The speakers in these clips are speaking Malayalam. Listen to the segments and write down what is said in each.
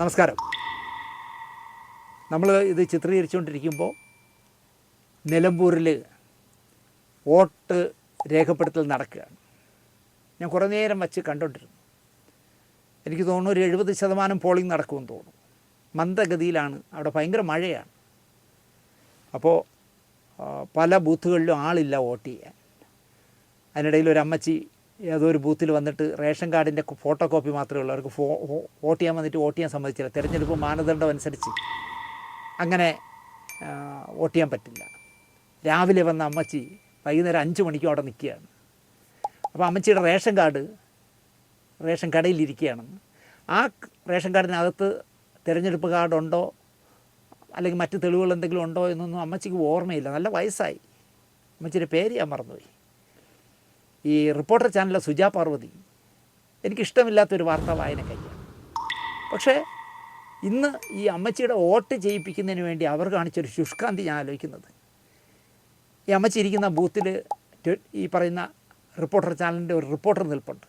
നമസ്കാരം. നമ്മൾ ഇത് ചിത്രീകരിച്ചുകൊണ്ടിരിക്കുമ്പോൾ നിലമ്പൂരിൽ വോട്ട് രേഖപ്പെടുത്തൽ നടക്കുകയാണ്. ഞാൻ കുറേ നേരം വച്ച് കണ്ടുകൊണ്ടിരുന്നു എനിക്ക് തോന്നുന്നു ഒരു എഴുപത് ശതമാനം പോളിംഗ് നടക്കുമെന്ന് തോന്നുന്നു. മന്ദഗതിയിലാണ്. അവിടെ ഭയങ്കര മഴയാണ്. അപ്പോൾ പല ബൂത്തുകളിലും ആളില്ല വോട്ട് ചെയ്യാൻ. അതിനിടയിൽ ഒരു അമ്മച്ചി ഏതോ ഒരു ബൂത്തിൽ വന്നിട്ട് റേഷൻ കാർഡിന്റെ ഫോട്ടോ കോപ്പി മാത്രമേ ഉള്ളൂ. അവർക്ക് ഫോ വോട്ട് ചെയ്യാൻ വന്നിട്ട് വോട്ട് ചെയ്യാൻ സമ്മതിച്ചില്ല. തിരഞ്ഞെടുപ്പ് മാനദണ്ഡം അനുസരിച്ച് അങ്ങനെ വോട്ട് ചെയ്യാൻ പറ്റില്ല. രാവിലെ വന്ന അമ്മച്ചി വൈകുന്നേരം അഞ്ച് മണിക്കും അവിടെ നിൽക്കുകയാണ്. അപ്പോൾ അമ്മച്ചിയുടെ റേഷൻ കാർഡ് റേഷൻ കടയിലിരിക്കുകയാണെന്ന് ആ റേഷൻ കാർഡിനകത്ത് തിരഞ്ഞെടുപ്പ് കാർഡുണ്ടോ അല്ലെങ്കിൽ മറ്റ് തെളിവുകൾ എന്തെങ്കിലും ഉണ്ടോ എന്നൊന്നും അമ്മച്ചിക്ക് ഓർമ്മയില്ല. നല്ല വയസ്സായി. അമ്മച്ചിയുടെ പേര് ഞാൻ മറന്നുപോയി. ഈ റിപ്പോർട്ടർ ചാനലിലെ സുജ പാർവതി എനിക്കിഷ്ടമില്ലാത്തൊരു വാർത്താ വായന കയ്യാണ്. പക്ഷേ ഇന്ന് ഈ അമ്മച്ചിയുടെ വോട്ട് ചെയ്യിപ്പിക്കുന്നതിന് വേണ്ടി അവർ കാണിച്ചൊരു ശുഷ്കാന്തി ഞാൻ ആലോചിക്കുന്നത്. ഈ അമ്മച്ചി ഇരിക്കുന്ന ബൂത്തിൽ ഈ പറയുന്ന റിപ്പോർട്ടർ ചാനലിന്റെ ഒരു റിപ്പോർട്ടർ നിൽപ്പുണ്ട്.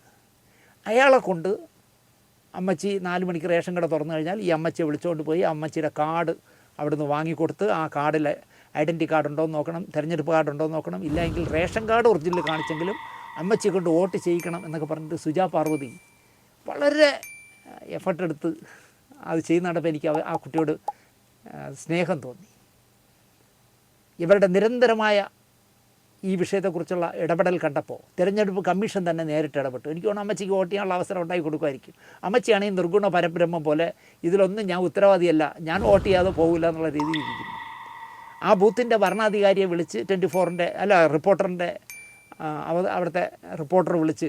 അയാളെ കൊണ്ട് അമ്മച്ചി നാല് മണിക്ക് റേഷൻ കട തുറന്നു കഴിഞ്ഞാൽ ഈ അമ്മച്ചിയെ വിളിച്ചുകൊണ്ട് പോയി അമ്മച്ചിയുടെ കാർഡ് അവിടുന്ന് വാങ്ങിക്കൊടുത്ത് ആ കാർഡിൽ ഐഡന്റി കാർഡ് ഉണ്ടോ എന്ന് നോക്കണം തിരഞ്ഞെടുപ്പ് കാർഡ് ഉണ്ടോ എന്ന് നോക്കണം ഇല്ലെങ്കിൽ റേഷൻ കാർഡ് ഒറിജിനൽ കാണിച്ചെങ്കിലും അമ്മച്ചിയെ കൊണ്ട് വോട്ട് ചെയ്യിക്കണം എന്നൊക്കെ പറഞ്ഞിട്ട് സുജാ പാർവതി വളരെ എഫർട്ട് എടുത്ത് അത് ചെയ്യുന്ന കണ്ടപ്പോൾ എനിക്ക് ആ കുട്ടിയോട് സ്നേഹം തോന്നി. ഇവരുടെ നിരന്തരമായ ഈ വിഷയത്തെക്കുറിച്ചുള്ള ഇടപെടൽ കണ്ടപ്പോൾ തിരഞ്ഞെടുപ്പ് കമ്മീഷൻ തന്നെ നേരിട്ട് ഇടപെട്ടു. എനിക്ക് തോന്നുന്നു അമ്മച്ചിക്ക് വോട്ട് ചെയ്യാനുള്ള അവസരം ഉണ്ടാക്കി കൊടുക്കുമായിരിക്കും. അമ്മച്ചിയാണെങ്കിൽ നിർഗുണ പരബ്രഹ്മം പോലെ ഇതിലൊന്നും ഞാൻ ഉത്തരവാദിയല്ല ഞാൻ വോട്ട് ചെയ്യാതെ പോകില്ല എന്നുള്ള രീതിയിൽ ഇരിക്കുന്നു. ആ ബൂത്തിന്റെ ഭരണാധികാരിയെ വിളിച്ച് ട്വന്റി ഫോറിന്റെ അല്ല റിപ്പോർട്ടറിന്റെ അവിടുത്തെ റിപ്പോർട്ടർ വിളിച്ച്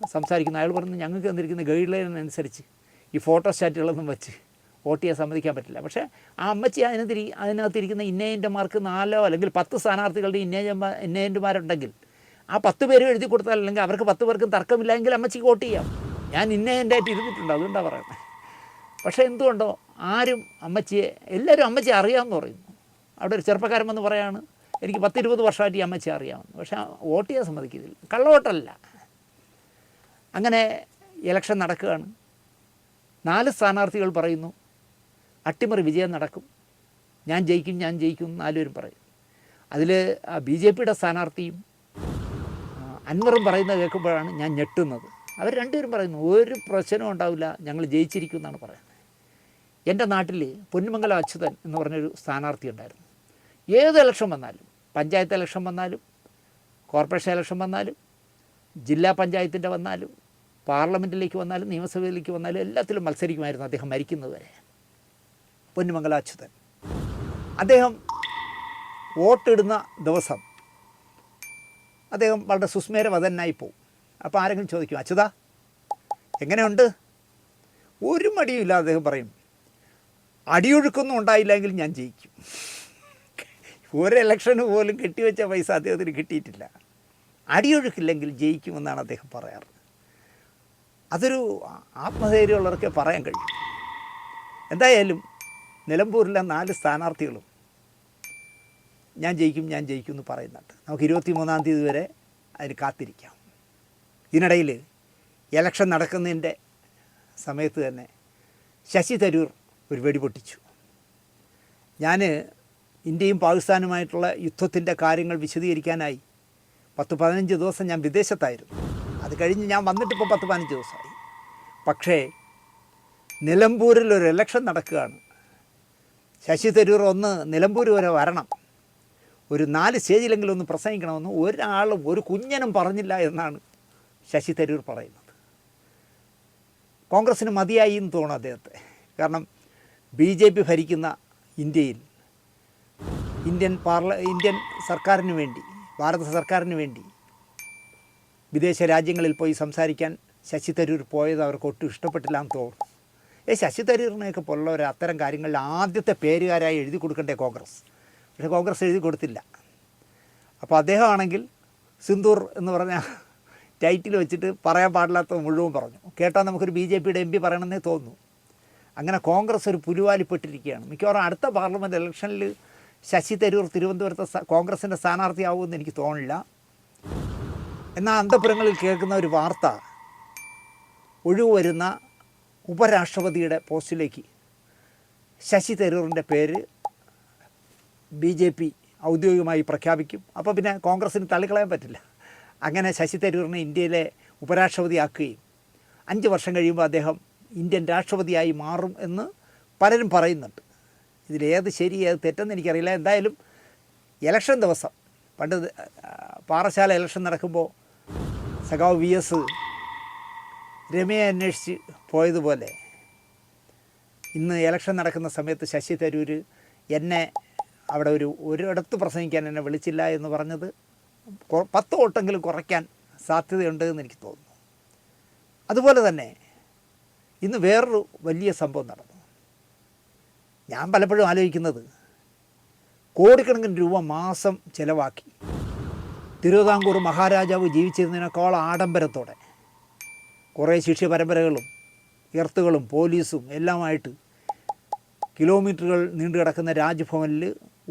സംസാരിക്കുന്ന. അയാൾ പറഞ്ഞു ഞങ്ങൾക്ക് തന്നിരിക്കുന്ന ഗൈഡ് ലൈൻ അനുസരിച്ച് ഈ ഫോട്ടോസ്റ്റാറ്റുകളൊന്നും വെച്ച് വോട്ട് ചെയ്യാൻ സമ്മതിക്കാൻ പറ്റില്ല. പക്ഷേ ആ അമ്മച്ചി അതിനകത്തിരി അതിനകത്തിരിക്കുന്ന ഇന്നേജന്റുമാർക്ക് നാലോ അല്ലെങ്കിൽ പത്ത് സ്ഥാനാർത്ഥികളുടെ ഇന്നേജന്മാർ ഇന്നേന്റെമാരുണ്ടെങ്കിൽ ആ പത്ത് പേരും എഴുതി കൊടുത്താൽ അല്ലെങ്കിൽ അവർക്ക് പത്ത് പേർക്കും തർക്കമില്ലെങ്കിൽ അമ്മച്ചിക്ക് വോട്ട് ചെയ്യാം. ഞാൻ ഇന്നേജന്റായിട്ട് ഇരുന്നിട്ടുണ്ട് അതുകൊണ്ടാണ് പറയുന്നത് പക്ഷേ എന്തുകൊണ്ടോ ആരും അമ്മച്ചിയെ എല്ലാവരും അമ്മച്ചി അറിയാമെന്ന് പറയുന്നു. അവിടെ ഒരു ചെറുപ്പക്കാരൻ വന്ന് പറയാണ് എനിക്ക് പത്തിരുപത് വർഷമായിട്ട് ഈ അമ്മച്ചി അറിയാമെന്ന് പക്ഷെ വോട്ട് ചെയ്യാൻ സമ്മതിക്കുന്നില്ല കള്ളവോട്ടല്ല. അങ്ങനെ ഇലക്ഷൻ നടക്കുകയാണ്. നാല് സ്ഥാനാർത്ഥികൾ പറയുന്നു അട്ടിമറി വിജയം നടക്കും. ഞാൻ ജയിക്കും ഞാൻ ജയിക്കും നാലുപേരും പറയും. അതിൽ ബി ജെ പിയുടെ സ്ഥാനാർത്ഥിയും അൻവറും പറയുന്നത് കേൾക്കുമ്പോഴാണ് ഞാൻ ഞെട്ടുന്നത്. അവർ രണ്ടുപേരും പറയുന്നു ഒരു പ്രശ്നവും ഉണ്ടാവില്ല ഞങ്ങൾ ജയിച്ചിരിക്കും എന്നാണ് പറയുന്നത്. എന്റെ നാട്ടിൽ പൊന്നുമംഗലം അച്യുതൻ എന്ന് പറഞ്ഞൊരു സ്ഥാനാർത്ഥി ഉണ്ടായിരുന്നു. ഏത് ഇലക്ഷൻ വന്നാലും പഞ്ചായത്ത് ഇലക്ഷൻ വന്നാലും കോർപ്പറേഷൻ ഇലക്ഷൻ വന്നാലും ജില്ലാ പഞ്ചായത്തിന്റെ വന്നാലും പാർലമെന്റിലേക്ക് വന്നാലും നിയമസഭയിലേക്ക് വന്നാലും എല്ലാത്തിലും മത്സരിക്കുമായിരുന്നു അദ്ദേഹം മരിക്കുന്നത് വരെ. പൊന്നുമംഗല അച്യുതൻ. അദ്ദേഹം വോട്ടിടുന്ന ദിവസം അദ്ദേഹം വളരെ സുസ്മേര സുസ്മേരവതനായി പോവും. അപ്പോൾ ആരെങ്കിലും ചോദിക്കും അച്യുത എങ്ങനെയുണ്ട്? ഒരു മടിയുമില്ല അദ്ദേഹം പറയും അടിയൊഴുക്കൊന്നും ഉണ്ടായില്ലെങ്കിൽ ഞാൻ ജയിക്കും. ഒരു ഇലക്ഷന് പോലും കെട്ടിവെച്ച പൈസ അദ്ദേഹത്തിന് കിട്ടിയിട്ടില്ല. അടിയൊഴുക്കില്ലെങ്കിൽ ജയിക്കുമെന്നാണ് അദ്ദേഹം പറയാറ്. അതൊരു ആത്മധൈര്യമുള്ളവർക്കേ പറയാൻ കഴിയും. എന്തായാലും നിലമ്പൂരിലെ നാല് സ്ഥാനാർത്ഥികളും ഞാൻ ജയിക്കും ഞാൻ ജയിക്കും എന്ന് പറയുന്നുണ്ട്. നമുക്ക് ഇരുപത്തി മൂന്നാം തീയതി വരെ അതിന് കാത്തിരിക്കാം. ഇതിനിടയിൽ എലക്ഷൻ നടക്കുന്നതിന്റെ സമയത്ത് തന്നെ ശശി തരൂർ ഒരു വെടിപൊട്ടിച്ചു ഞാൻ ഇന്ത്യയും പാകിസ്ഥാനുമായിട്ടുള്ള യുദ്ധത്തിന്റെ കാര്യങ്ങൾ വിശദീകരിക്കാനായി പത്ത് പതിനഞ്ച് ദിവസം ഞാൻ വിദേശത്തായിരുന്നു. അത് കഴിഞ്ഞ് ഞാൻ വന്നിട്ടിപ്പോൾ പത്ത് പതിനഞ്ച് ദിവസമായി. പക്ഷേ നിലമ്പൂരിൽ ഒരു ഇലക്ഷൻ നടക്കുകയാണ്. ശശി തരൂർ ഒന്ന് നിലമ്പൂർ വരെ വരണം. ഒരു നാല് സ്റ്റേജിലെങ്കിലും ഒന്ന് പ്രസംഗിക്കണമെന്ന് ഒരാളും ഒരു കുഞ്ഞനും പറഞ്ഞില്ല എന്നാണ് ശശി തരൂർ പറയുന്നത്. കോൺഗ്രസ്സിന് മതിയായി എന്ന് തോന്നുന്നു അദ്ദേഹത്തെ. കാരണം ബി ജെ പി ഭരിക്കുന്ന ഇന്ത്യയിൽ ഇന്ത്യൻ പാർല ഇന്ത്യൻ സർക്കാരിന് വേണ്ടി ഭാരത സർക്കാരിന് വേണ്ടി വിദേശ രാജ്യങ്ങളിൽ പോയി സംസാരിക്കാൻ ശശി തരൂർ പോയത് അവർക്ക് ഒട്ടും ഇഷ്ടപ്പെട്ടില്ല എന്ന് തോന്നുന്നു. ഏ ശശി തരൂറിനെയൊക്കെ പോലുള്ളവർ അത്തരം കാര്യങ്ങളിൽ ആദ്യത്തെ പേരുകാരായി എഴുതി കൊടുക്കണ്ടേ കോൺഗ്രസ്? പക്ഷേ കോൺഗ്രസ് എഴുതി കൊടുത്തില്ല. അപ്പോൾ അദ്ദേഹമാണെങ്കിൽ സിന്ദൂർ എന്ന് പറഞ്ഞ ടൈറ്റിൽ വെച്ചിട്ട് പറയാൻ പാടില്ലാത്ത മുഴുവൻ പറഞ്ഞു. കേട്ടാൽ നമുക്കൊരു ബി ജെ പിയുടെ എം പി പറയണമെന്നേ തോന്നുന്നു. അങ്ങനെ കോൺഗ്രസ് ഒരു പുലിവാലിപ്പെട്ടിരിക്കുകയാണ് മിക്കവാറും അടുത്ത പാർലമെന്റ് ഇലക്ഷനിൽ ശശി തരൂർ തിരുവനന്തപുരത്തെ കോൺഗ്രസിന്റെ സ്ഥാനാർത്ഥിയാവുമെന്ന് എനിക്ക് തോന്നില്ല എന്നാൽ അന്തപുരങ്ങളിൽ കേൾക്കുന്ന ഒരു വാർത്ത ഒഴിവ് വരുന്ന ഉപരാഷ്ട്രപതിയുടെ പോസ്റ്റിലേക്ക് ശശി തരൂറിന്റെ പേര് ബി ജെ പി ഔദ്യോഗികമായി പ്രഖ്യാപിക്കും. അപ്പോൾ പിന്നെ കോൺഗ്രസ്സിന് തള്ളിക്കളയാൻ പറ്റില്ല. അങ്ങനെ ശശി തരൂറിനെ ഇന്ത്യയിലെ ഉപരാഷ്ട്രപതിയാക്കുകയും അഞ്ച് വർഷം കഴിയുമ്പോൾ അദ്ദേഹം ഇന്ത്യൻ രാഷ്ട്രപതിയായി മാറും എന്ന് പലരും പറയുന്നുണ്ട്. ഇതിലേത് ശരി ഏത് തെറ്റെന്ന് എനിക്കറിയില്ല. എന്തായാലും ഇലക്ഷൻ ദിവസം പണ്ട് പാറശാല ഇലക്ഷൻ നടക്കുമ്പോൾ സഖാവ് വി എസ് രമയെ അന്വേഷിച്ച് പോയതുപോലെ ഇന്ന് ഇലക്ഷൻ നടക്കുന്ന സമയത്ത് ശശി തരൂർ എന്നെ അവിടെ ഒരു ഒരിടത്ത് പ്രസംഗിക്കാൻ എന്നെ വിളിച്ചില്ല എന്ന് പറഞ്ഞത് പത്ത് വോട്ടെങ്കിലും കുറയ്ക്കാൻ സാധ്യതയുണ്ട് എന്ന് എനിക്ക് തോന്നുന്നു. അതുപോലെ തന്നെ ഇന്ന് വേറൊരു വലിയ സംഭവം നടന്നു. ഞാൻ പലപ്പോഴും ആലോചിക്കുന്നത്. കോടിക്കണക്കിന് രൂപ മാസം ചിലവാക്കി. തിരുവിതാംകൂർ മഹാരാജാവ് ജീവിച്ചിരുന്നതിനേക്കാൾ ആഡംബരത്തോടെ കുറേ ശിഷ്യ പരമ്പരകളും എർത്തുകളും പോലീസും എല്ലാമായിട്ട് കിലോമീറ്ററുകൾ നീണ്ടു കിടക്കുന്ന രാജ്ഭവനിൽ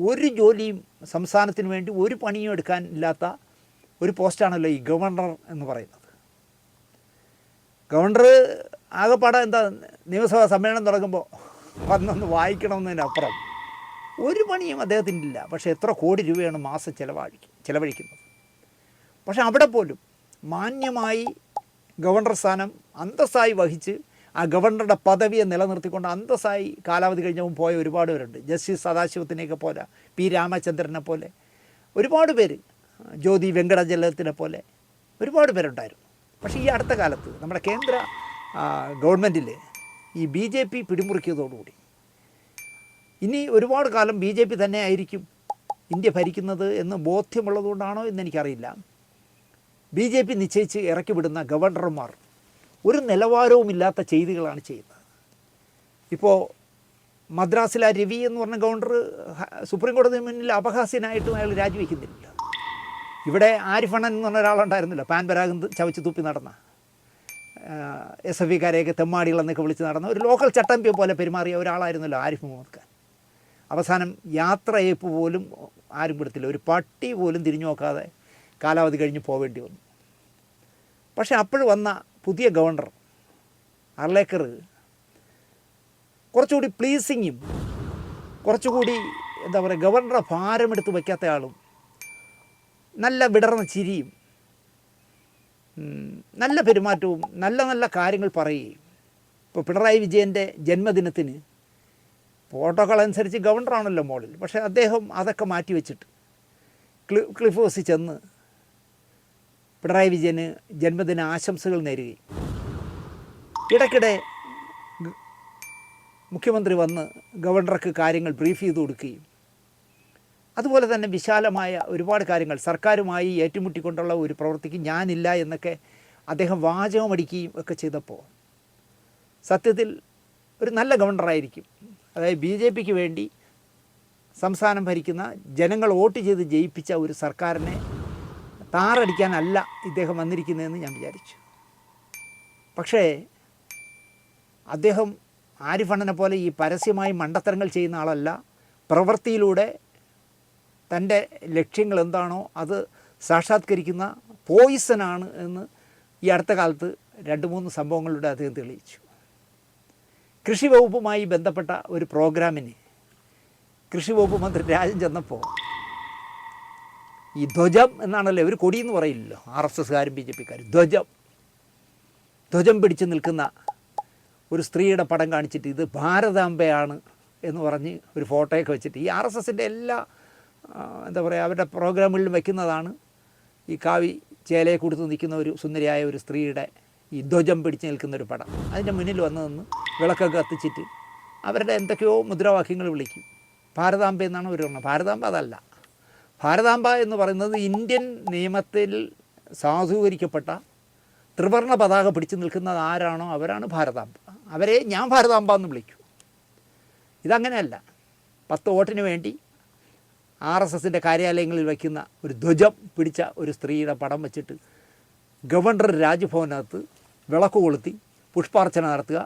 ഒരു ജോലിയും സംസ്ഥാനത്തിന് വേണ്ടി ഒരു പണിയും എടുക്കാൻ ഇല്ലാത്ത ഒരു പോസ്റ്റാണല്ലോ ഈ ഗവർണർ എന്ന് പറയുന്നത്. ഗവർണർ ആകെപ്പാടെ എന്താ നിയമസഭാ സമ്മേളനം തുടങ്ങുമ്പോൾ വന്നൊന്ന് വായിക്കണമെന്നതിനപ്പുറം ഒരു പണിയും അദ്ദേഹത്തിന്റെ അദ്ദേഹത്തിനില്ല. പക്ഷേ എത്ര കോടി രൂപയാണ് മാസം ചിലവഴിക്കുക ചിലവഴിക്കുന്നത്. പക്ഷേ അവിടെ പോലും മാന്യമായി ഗവർണർ സ്ഥാനം അന്തസ്സായി വഹിച്ച് ആ ഗവർണറുടെ പദവിയെ നിലനിർത്തിക്കൊണ്ട് അന്തസ്സായി കാലാവധി കഴിഞ്ഞവും പോയ ഒരുപാട് പേരുണ്ട്. ജസ്റ്റിസ് സദാശിവത്തിനെയൊക്കെ പോലെ പി രാമചന്ദ്രനെ പോലെ. ഒരുപാട് പേര് ജ്യോതി വെങ്കടജലത്തിനെ പോലെ ഒരുപാട് പേരുണ്ടായിരുന്നു. പക്ഷേ ഈ അടുത്ത കാലത്ത് നമ്മുടെ കേന്ദ്ര ഗവൺമെന്റിൽ ഈ ബി ജെ പി പിടിമുറുക്കിയതോടുകൂടി. ഇനി ഒരുപാട് കാലം ബി ജെ പി തന്നെ ആയിരിക്കും ഇന്ത്യ ഭരിക്കുന്നത് എന്ന് ബോധ്യമുള്ളതുകൊണ്ടാണോ എന്നെനിക്കറിയില്ല. ബി ജെ പി നിശ്ചയിച്ച് ഇറക്കി വിടുന്ന ഗവർണർമാർ ഒരു നിലവാരവുമില്ലാത്ത ചെയ്തികളാണ് ചെയ്യുന്നത്. ഇപ്പോൾ മദ്രാസിലെ രവി എന്ന് പറഞ്ഞ ഗവർണർ സുപ്രീം കോടതി മുന്നിൽ അപഹാസ്യനായിട്ടും അയാൾ രാജിവെക്കുന്നില്ല. ഇവിടെ ആരിഫണൻ എന്ന് പറഞ്ഞ ഒരാളുണ്ടായിരുന്നില്ല പാൻ പരാഗം ചവച്ച് തുപ്പി നടന്ന. എസ് എഫ് ഇക്കാരെയൊക്കെ തെമ്മാടികളെന്നൊക്കെ വിളിച്ച് നടന്ന ഒരു ലോക്കൽ ചട്ടമ്പി പോലെ പെരുമാറിയ ഒരാളായിരുന്നല്ലോ ആരിഫ് മുഹമ്മദ് ഖാൻ. അവസാനം യാത്രയപ്പ് പോലും ആരും വിടത്തില്ല. ഒരു പട്ടി പോലും തിരിഞ്ഞു നോക്കാതെ കാലാവധി കഴിഞ്ഞ് പോവേണ്ടി വന്നു. പക്ഷേ അപ്പോൾ വന്ന പുതിയ ഗവർണർ അർലേക്കർ കുറച്ചുകൂടി പ്ലീസിങ്ങും കുറച്ചുകൂടി എന്താ പറയുക ഗവർണറുടെ ഭാരമെടുത്ത് വയ്ക്കാത്ത ആളും നല്ല വിടർന്ന ചിരിയും നല്ല പെരുമാറ്റവും നല്ല നല്ല കാര്യങ്ങൾ പറയുകയും. ഇപ്പോൾ പിണറായി വിജയന്റെ ജന്മദിനത്തിന് പ്രോട്ടോക്കോൾ അനുസരിച്ച് ഗവർണറാണല്ലോ മോളിൽ. പക്ഷേ അദ്ദേഹം അതൊക്കെ മാറ്റി വെച്ചിട്ട് ക്ലി ക്ലിഫ് ഹൗസിൽ ചെന്ന് പിണറായി വിജയന് ജന്മദിന ആശംസകൾ നേരുകയും. ഇടയ്ക്കിടെ മുഖ്യമന്ത്രി വന്ന് ഗവർണർക്ക് കാര്യങ്ങൾ ബ്രീഫ് ചെയ്ത് കൊടുക്കുകയും. അതുപോലെ തന്നെ വിശാലമായ ഒരുപാട് കാര്യങ്ങൾ. സർക്കാരുമായി ഏറ്റുമുട്ടിക്കൊണ്ടുള്ള ഒരു പ്രവൃത്തിക്ക് ഞാനില്ല എന്നൊക്കെ അദ്ദേഹം വാചകമടിക്കുകയും ഒക്കെ ചെയ്തപ്പോൾ സത്യത്തിൽ ഒരു നല്ല ഗവർണറായിരിക്കും. അതായത് ബി ജെ പിക്ക് വേണ്ടി സംസ്ഥാനം ഭരിക്കുന്ന ജനങ്ങൾ വോട്ട് ചെയ്ത് ജയിപ്പിച്ച ഒരു സർക്കാരിനെ താറടിക്കാനല്ല ഇദ്ദേഹം വന്നിരിക്കുന്നതെന്ന് ഞാൻ വിചാരിച്ചു. പക്ഷേ അദ്ദേഹം ആരിഫണ്ണനെ പോലെ ഈ പരസ്യമായി മണ്ടത്തരങ്ങൾ ചെയ്യുന്ന ആളല്ല. പ്രവൃത്തിയിലൂടെ തന്റെ ലക്ഷ്യങ്ങൾ എന്താണോ അത് സാക്ഷാത്കരിക്കുന്ന പോയിസനാണ് എന്ന് ഈ അടുത്ത കാലത്ത് രണ്ട് മൂന്ന് സംഭവങ്ങളിലൂടെ അദ്ദേഹം തെളിയിച്ചു. കൃഷി വകുപ്പുമായി ബന്ധപ്പെട്ട ഒരു പ്രോഗ്രാമിന് കൃഷി വകുപ്പ് മന്ത്രി രാജൻ ചെന്നപ്പോൾ ഈ ധ്വജം എന്നാണല്ലോ ഒരു കൊടിയെന്ന് പറയില്ലല്ലോ ആർ എസ് എസ്കാരും ബി ജെ പിക്കാരും. ധ്വജം. ധ്വജം പിടിച്ച് നിൽക്കുന്ന ഒരു സ്ത്രീയുടെ പടം കാണിച്ചിട്ട് ഇത് ഭാരതാംബയാണ് എന്ന് പറഞ്ഞ് ഒരു ഫോട്ടോയൊക്കെ വെച്ചിട്ട് ഈ ആർ എസ് എസിന്റെ എല്ലാ എന്താ പറയുക അവരുടെ പ്രോഗ്രാമുകളിൽ വയ്ക്കുന്നതാണ് ഈ കാവി ചേലയെ കൊടുത്ത് നിൽക്കുന്ന ഒരു സുന്ദരിയായ ഒരു സ്ത്രീയുടെ ഈ ധ്വജം പിടിച്ച് നിൽക്കുന്ന ഒരു പടം. അതിന്റെ മുന്നിൽ വന്ന് നിന്ന് വിളക്കൊക്കെ കത്തിച്ചിട്ട് അവരുടെ എന്തൊക്കെയോ മുദ്രാവാക്യങ്ങൾ വിളിക്കും. ഭാരതാംബ എന്നാണ് അവർ പറഞ്ഞത് ഭാരതാംബ അതല്ല. ഭാരതാംബ എന്ന് പറയുന്നത് ഇന്ത്യൻ നിയമത്തിൽ സാധൂകരിക്കപ്പെട്ട ത്രിവർണ പതാക പിടിച്ചു നിൽക്കുന്നത് ആരാണോ അവരാണ് ഭാരതാംബ. അവരെ ഞാൻ ഭാരതാംബ എന്ന് വിളിക്കൂ. ഇതങ്ങനെയല്ല. പത്ത് വോട്ടിന് വേണ്ടി ആർ എസ് എസിന്റെ കാര്യാലയങ്ങളിൽ വയ്ക്കുന്ന ഒരു ധ്വജം പിടിച്ച ഒരു സ്ത്രീയുടെ പടം വെച്ചിട്ട് ഗവർണർ രാജ്ഭവനകത്ത് വിളക്ക് കൊളുത്തി പുഷ്പാർച്ചന നടത്തുക.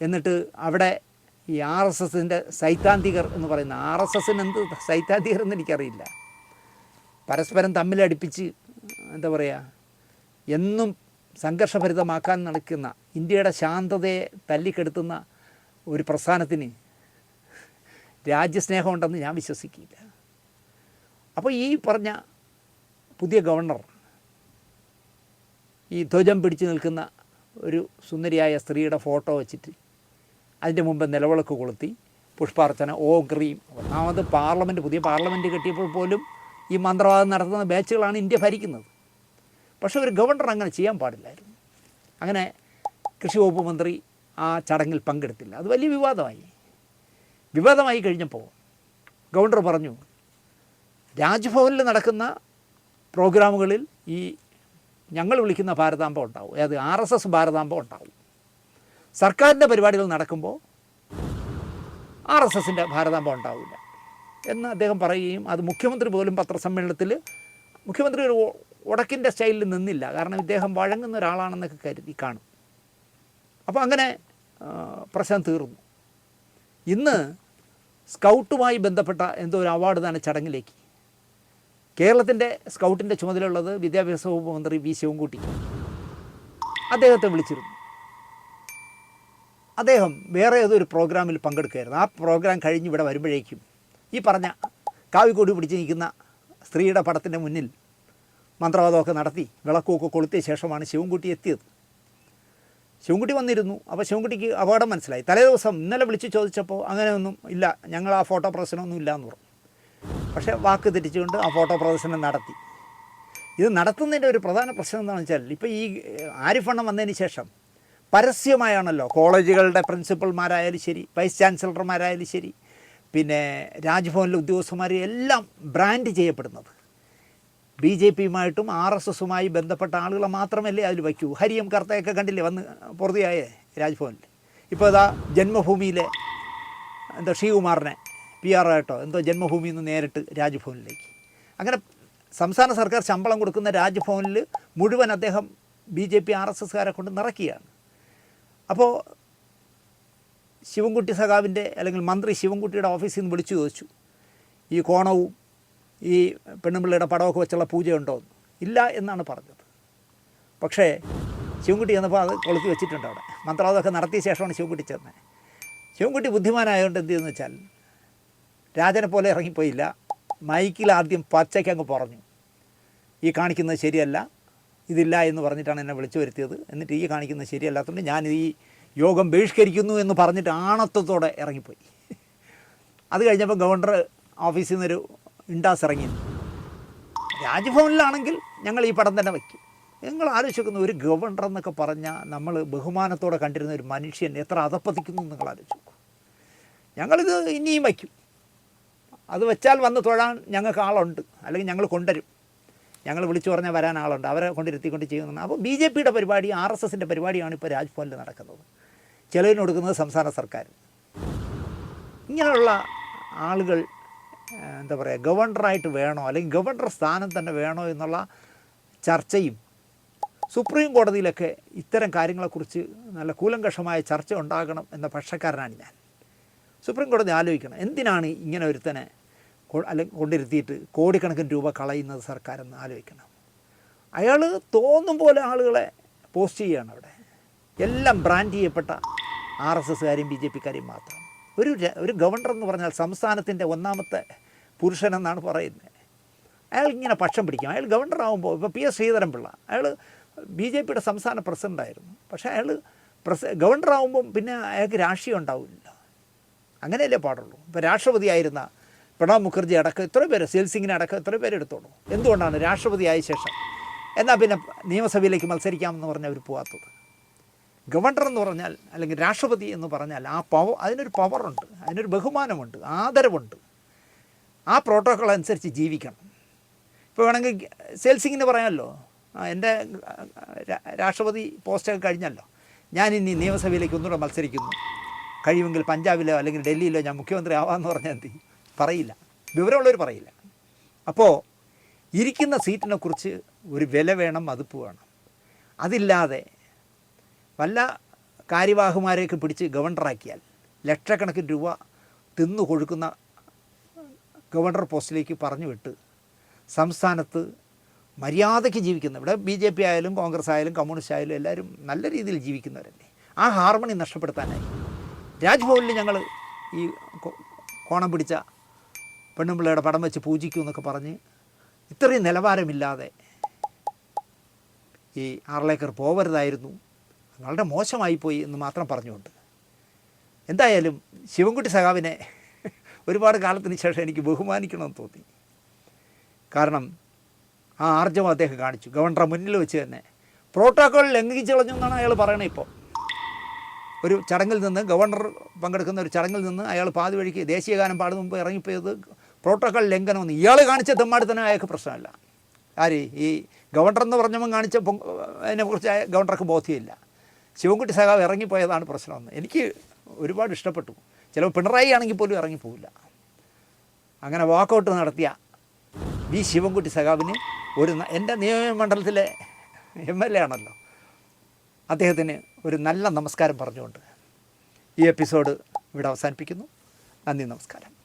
എന്നിട്ട് അവിടെ ഈ ആർ എസ് എസിന്റെ സൈദ്ധാന്തികർ എന്ന് പറയുന്ന ആർ എസ് എസിന് എന്ത് സൈദ്ധാന്തികർ എന്ന് എനിക്കറിയില്ല. പരസ്പരം തമ്മിലടിപ്പിച്ച് എന്താ പറയുക എന്നും സംഘർഷഭരിതമാക്കാൻ നടക്കുന്ന ഇന്ത്യയുടെ ശാന്തതയെ തല്ലിക്കെടുത്തുന്ന ഒരു പ്രസ്ഥാനത്തിന് രാജ്യസ്നേഹമുണ്ടെന്ന് ഞാൻ വിശ്വസിക്കില്ല. അപ്പോൾ ഈ പറഞ്ഞ പുതിയ ഗവർണർ ഈ ധ്വജം പിടിച്ചു നിൽക്കുന്ന ഒരു സുന്ദരിയായ സ്ത്രീയുടെ ഫോട്ടോ വെച്ചിട്ട് അതിന്റെ മുമ്പ് നിലവിളക്ക് കൊളുത്തി പുഷ്പാർച്ചന ഓ ക്രീം. ഒന്നാമത് പാർലമെന്റ് പുതിയ പാർലമെന്റ് കെട്ടിയപ്പോൾ പോലും ഈ മന്ത്രവാദം നടത്തുന്ന ബാച്ചുകളാണ് ഇന്ത്യ ഭരിക്കുന്നത്. പക്ഷേ ഒരു ഗവർണർ അങ്ങനെ ചെയ്യാൻ പാടില്ലായിരുന്നു. അങ്ങനെ കൃഷി വകുപ്പ് മന്ത്രി ആ ചടങ്ങിൽ പങ്കെടുത്തില്ല. അത് വലിയ വിവാദമായി. വിവാദമായി കഴിഞ്ഞപ്പോൾ ഗവർണർ പറഞ്ഞു രാജ്ഭവനിൽ നടക്കുന്ന പ്രോഗ്രാമുകളിൽ ഈ ഞങ്ങൾ വിളിക്കുന്ന ഭാരതാംബ ഉണ്ടാവും. അതായത് ആർ എസ് എസ് ഭാരതാംബ ഉണ്ടാവും. സർക്കാരിന്റെ പരിപാടികൾ നടക്കുമ്പോൾ ആർ എസ് എസിന്റെ ഭാരതാംബ ഉണ്ടാവില്ല എന്ന് അദ്ദേഹം പറയുകയും അത് മുഖ്യമന്ത്രി പോലും പത്രസമ്മേളനത്തിൽ മുഖ്യമന്ത്രി ഒരു ഉടക്കിന്റെ സ്റ്റൈലിൽ നിന്നില്ല. കാരണം ഇദ്ദേഹം വഴങ്ങുന്ന ഒരാളാണെന്നൊക്കെ കരുതി കാണും. അപ്പോൾ അങ്ങനെ പ്രശ്നം തീർന്നു. ഇന്ന് സ്കൗട്ടുമായി ബന്ധപ്പെട്ട എന്തോ ഒരു അവാർഡ് തന്നെ ചടങ്ങിലേക്ക്. കേരളത്തിന്റെ സ്കൗട്ടിന്റെ ചുമതലയുള്ളത് വിദ്യാഭ്യാസ വകുപ്പ് മന്ത്രി വി ശിവൻകുട്ടി. അദ്ദേഹത്തെ വിളിച്ചിരുന്നു. അദ്ദേഹം വേറെ ഏതോ ഒരു പ്രോഗ്രാമിൽ പങ്കെടുക്കുകയായിരുന്നു ആ പ്രോഗ്രാം കഴിഞ്ഞ് ഇവിടെ വരുമ്പോഴേക്കും ഈ പറഞ്ഞ കാവിക്കോടി പിടിച്ച് നിൽക്കുന്ന സ്ത്രീയുടെ പടത്തിന്റെ മുന്നിൽ മന്ത്രവാദമൊക്കെ നടത്തി വിളക്കുമൊക്കെ കൊളുത്തിയ ശേഷമാണ് ശിവൻകുട്ടി എത്തിയത്. ശിവൻകുട്ടി വന്നിരുന്നു. അപ്പോൾ ശിവൻകുട്ടിക്ക് അപകടം മനസ്സിലായി. തലേ ദിവസം ഇന്നലെ വിളിച്ച് ചോദിച്ചപ്പോൾ അങ്ങനെയൊന്നും ഇല്ല. ഞങ്ങൾ ആ ഫോട്ടോ പ്രശ്നമൊന്നും ഇല്ല എന്ന് പറഞ്ഞു. പക്ഷേ വാക്ക് തെറ്റിച്ചുകൊണ്ട് ആ ഫോട്ടോ പ്രദർശനം നടത്തി. ഇത് നടത്തുന്നതിന്റെ ഒരു പ്രധാന പ്രശ്നം എന്താണെന്ന് വെച്ചാൽ ഇപ്പോൾ ഈ ആരിഫണ്ണം വന്നതിന് ശേഷം പരസ്യമായാണല്ലോ കോളേജുകളുടെ പ്രിൻസിപ്പൽമാരായാലും ശരി വൈസ് ചാൻസലർമാരായാലും ശരി പിന്നെ രാജ്ഭവനിലെ ഉദ്യോഗസ്ഥന്മാർ എല്ലാം ബ്രാൻഡ് ചെയ്യപ്പെടുന്നത്. ബി ജെ പിയുമായിട്ടും ആർ എസ് എസുമായി ബന്ധപ്പെട്ട ആളുകളെ മാത്രമല്ലേ അതിൽ വയ്ക്കൂ. ഹരിയം കർത്തയൊക്കെ കണ്ടില്ലേ വന്ന് പൊറുതിയായേ രാജ്ഭവനിൽ? ഇപ്പോൾ ഇതാ ജന്മഭൂമിയിലെ എന്താ ശ്രീകുമാറിനെ. പി ആർ ആയിട്ടോ എന്തോ ജന്മഭൂമിയിൽ നിന്ന് നേരിട്ട് രാജ്ഭവനിലേക്ക്. അങ്ങനെ സംസ്ഥാന സർക്കാർ ശമ്പളം കൊടുക്കുന്ന രാജ്ഭവനിൽ മുഴുവൻ അദ്ദേഹം B J P R S എസ്കാരെ കൊണ്ട് നിറയ്ക്കുകയാണ്. അപ്പോൾ ശിവൻകുട്ടി സഖാവിന്റെ അല്ലെങ്കിൽ മന്ത്രി ശിവൻകുട്ടിയുടെ ഓഫീസിൽ നിന്ന് വിളിച്ചു ചോദിച്ചു ഈ കോണവും ഈ പെണ്ണുമ്പിള്ളയുടെ പടമൊക്കെ വെച്ചുള്ള പൂജയുണ്ടോ? ഇല്ല എന്നാണ് പറഞ്ഞത്. പക്ഷേ ശിവൻകുട്ടി ചെന്നപ്പോൾ അത് കൊളുത്തി വെച്ചിട്ടുണ്ട് അവിടെ. മന്ത്രവാദമൊക്കെ നടത്തിയ ശേഷമാണ് ശിവൻകുട്ടി ചെന്നത് ശിവൻകുട്ടി ബുദ്ധിമാനായതുകൊണ്ട് എന്ത് ചെയ്യുന്നു വെച്ചാൽ രാജനെ പോലെ ഇറങ്ങിപ്പോയില്ല. മൈക്കിൽ ആദ്യം പച്ചയ്ക്ക് അങ്ങ് പറഞ്ഞു. ഈ കാണിക്കുന്നത് ശരിയല്ല ഇതില്ല എന്ന് പറഞ്ഞിട്ടാണ് എന്നെ വിളിച്ചു വരുത്തിയത്. എന്നിട്ട് ഈ കാണിക്കുന്നത് ശരിയല്ലാത്തതുകൊണ്ട് ഞാൻ ഈ യോഗം ബഹിഷ്കരിക്കുന്നു എന്ന് പറഞ്ഞിട്ട് ആണത്വത്തോടെ ഇറങ്ങിപ്പോയി. അത് കഴിഞ്ഞപ്പോൾ ഗവർണർ ഓഫീസിൽ നിന്നൊരു ഇണ്ടാസ് ഇറങ്ങി. രാജ്ഭവനിലാണെങ്കിൽ ഞങ്ങൾ ഈ പടം തന്നെ വയ്ക്കും. നിങ്ങൾ ആലോചിക്കുന്ന ഒരു ഗവർണർ എന്നൊക്കെ പറഞ്ഞാൽ നമ്മൾ ബഹുമാനത്തോടെ കണ്ടിരുന്ന ഒരു മനുഷ്യൻ എത്ര അതപ്പതിക്കുന്നു നിങ്ങൾ ആലോചിച്ചു ഞങ്ങളിത് ഇനിയും വയ്ക്കും. അത് വെച്ചാൽ വന്ന് തൊഴാൻ ഞങ്ങൾക്ക് ആളുണ്ട്. അല്ലെങ്കിൽ ഞങ്ങൾ കൊണ്ടുവരും. ഞങ്ങൾ വിളിച്ചു പറഞ്ഞാൽ വരാൻ ആളുണ്ട്. അവരെ കൊണ്ടിരുത്തിക്കൊണ്ട് ചെയ്യുന്നു. അപ്പോൾ ബി ജെ പിയുടെ പരിപാടി ആർ എസ് എസിന്റെ പരിപാടിയാണ് ഇപ്പോൾ രാജ്ഭവനിൽ നടക്കുന്നത്. ചിലവിന് കൊടുക്കുന്നത് സംസ്ഥാന സർക്കാർ. ഇങ്ങനെയുള്ള ആളുകൾ എന്താ പറയുക ഗവർണറായിട്ട് വേണോ അല്ലെങ്കിൽ ഗവർണർ സ്ഥാനം തന്നെ വേണോ എന്നുള്ള ചർച്ചയും സുപ്രീം കോടതിയിലൊക്കെ ഇത്തരം കാര്യങ്ങളെക്കുറിച്ച് നല്ല കൂലങ്കഷമായ ചർച്ച ഉണ്ടാകണം എന്ന പക്ഷക്കാരനാണ് ഞാൻ. സുപ്രീം കോടതി ആലോചിക്കണം. എന്തിനാണ് ഇങ്ങനെ ഒരുത്തനെ അല്ലെങ്കിൽ കൊണ്ടിരുത്തിയിട്ട് കോടിക്കണക്കിന് രൂപ കളയുന്നത് സർക്കാരെന്ന് ആലോചിക്കണം. അയാൾ തോന്നും പോലെ ആളുകളെ പോസ്റ്റ് ചെയ്യുകയാണ് അവിടെ. എല്ലാം ബ്രാൻഡ് ചെയ്യപ്പെട്ട ആർ എസ് എസ്സുകാരെയും ബി ജെ പിക്കാരെയും മാത്രം. ഒരു ഒരു ഗവർണർ എന്ന് പറഞ്ഞാൽ സംസ്ഥാനത്തിന്റെ ഒന്നാമത്തെ പുരുഷനെന്നാണ് പറയുന്നത്. അയാൾ ഇങ്ങനെ പക്ഷം പിടിക്കും. അയാൾ ഗവർണർ ആകുമ്പോൾ ഇപ്പോൾ പി എസ് ശ്രീധരൻപിള്ള അയാൾ ബി ജെ പിയുടെ സംസ്ഥാന പ്രസിഡന്റായിരുന്നു പക്ഷേ അയാൾ പ്രസ ഗവർണർ ആകുമ്പം പിന്നെ അയാൾക്ക് രാഷ്ട്രീയം ഉണ്ടാവില്ല. അങ്ങനെയല്ലേ പാടുള്ളൂ. ഇപ്പോൾ രാഷ്ട്രപതി ആയിരുന്ന പ്രണബ് മുഖർജി അടക്കം എത്ര പേര് സേൽ സിംഗിനെ അടക്കം എത്ര പേര് എടുത്തോളൂ? എന്തുകൊണ്ടാണ് രാഷ്ട്രപതി ആയ ശേഷം? എന്നാൽ പിന്നെ നിയമസഭയിലേക്ക് മത്സരിക്കാമെന്ന് പറഞ്ഞ് അവർ പോകാത്തത് ഗവർണർ എന്ന് പറഞ്ഞാൽ അല്ലെങ്കിൽ രാഷ്ട്രപതി എന്ന് പറഞ്ഞാൽ ആ പവർ അതിനൊരു പവറുണ്ട് അതിനൊരു ബഹുമാനമുണ്ട് ആദരവുണ്ട്. ആ പ്രോട്ടോക്കോൾ അനുസരിച്ച് ജീവിക്കണം. ഇപ്പോൾ വേണമെങ്കിൽ സേൽ സിംഗിന് പറയാമല്ലോ എന്റെ രാഷ്ട്രപതി പോസ്റ്റൊക്കെ കഴിഞ്ഞല്ലോ. ഞാനിനി നിയമസഭയിലേക്ക് ഒന്നുകൂടെ മത്സരിക്കുന്നു. കഴിയുമെങ്കിൽ പഞ്ചാബിലോ അല്ലെങ്കിൽ ഡൽഹിയിലോ ഞാൻ മുഖ്യമന്ത്രി ആവാമെന്ന് പറഞ്ഞാൽ എന്ത്? പറയില്ല. വിവരമുള്ളവർ പറയില്ല. അപ്പോൾ ഇരിക്കുന്ന സീറ്റിനെ കുറിച്ച് ഒരു വില വേണം മതിപ്പ് വേണം അതില്ലാതെ വല്ല കാര്യവാഹുമാരെയൊക്കെ പിടിച്ച് ഗവർണറാക്കിയാൽ ലക്ഷക്കണക്കിന് രൂപ തിന്നു കൊഴുക്കുന്ന ഗവർണർ പോസ്റ്റിലേക്ക് പറഞ്ഞു വിട്ട് സംസ്ഥാനത്ത് മര്യാദയ്ക്ക് ജീവിക്കുന്ന ഇവിടെ ബി ജെ പി ആയാലും കോൺഗ്രസ് ആയാലും കമ്മ്യൂണിസ്റ്റ് ആയാലും എല്ലാവരും നല്ല രീതിയിൽ ജീവിക്കുന്നവരല്ലേ? ആ ഹാർമണി നഷ്ടപ്പെടുത്താനായി. രാജ്ഭവനിൽ ഞങ്ങൾ ഈ കോണം പിടിച്ച പെണ്ണുമ്പിള്ളയുടെ പടം വെച്ച് പൂജിക്കും എന്നൊക്കെ പറഞ്ഞ് ഇത്രയും നിലവാരമില്ലാതെ ഈ ആറിലേക്കർ പോവരുതായിരുന്നു. വളരെ മോശമായിപ്പോയി എന്ന് മാത്രം പറഞ്ഞുകൊണ്ട്. എന്തായാലും ശിവൻകുട്ടി സഖാവിനെ ഒരുപാട് കാലത്തിന് ശേഷം എനിക്ക് ബഹുമാനിക്കണമെന്ന് തോന്നി. കാരണം ആ ആർജവം അദ്ദേഹം കാണിച്ചു. ഗവർണറെ മുന്നിൽ വെച്ച് തന്നെ. പ്രോട്ടോക്കോൾ ലംഘിച്ചു കളഞ്ഞു എന്നാണ് അയാൾ പറയണത് ഇപ്പോൾ. ഒരു ചടങ്ങിൽ നിന്ന് ഗവർണർ പങ്കെടുക്കുന്ന ഒരു ചടങ്ങിൽ നിന്ന് അയാൾ പാതി വഴിക്ക് ദേശീയഗാനം പാടുന്ന മുമ്പ് ഇറങ്ങിപ്പോയത് പ്രോട്ടോക്കോൾ ലംഘനമെന്ന്. ഇയാൾ കാണിച്ച തെമ്മാടിത്തനം അയാൾക്ക് പ്രശ്നമല്ല. ആര്? ഈ ഗവർണർ എന്ന് പറഞ്ഞവൻ കാണിച്ച അതിനെക്കുറിച്ച് ഗവർണർക്ക് ബോധ്യമില്ല. ശിവൻകുട്ടി സഹാവ് ഇറങ്ങിപ്പോയതാണ് പ്രശ്നമെന്ന്. എനിക്ക് ഒരുപാട് ഇഷ്ടപ്പെട്ടു. ചിലപ്പോൾ പിണറായി ആണെങ്കിൽ പോലും ഇറങ്ങിപ്പോവില്ല. അങ്ങനെ വാക്കൗട്ട് നടത്തിയ വി ശിവൻകുട്ടി സഖാവിന് ഒരു എന്റെ നിയമമണ്ഡലത്തിലെ എം എൽ എ ആണല്ലോ. അദ്ദേഹത്തിന് ഒരു നല്ല നമസ്കാരം പറഞ്ഞുകൊണ്ട് ഈ എപ്പിസോഡ് ഇവിടെ അവസാനിപ്പിക്കുന്നു. നന്ദി നമസ്കാരം.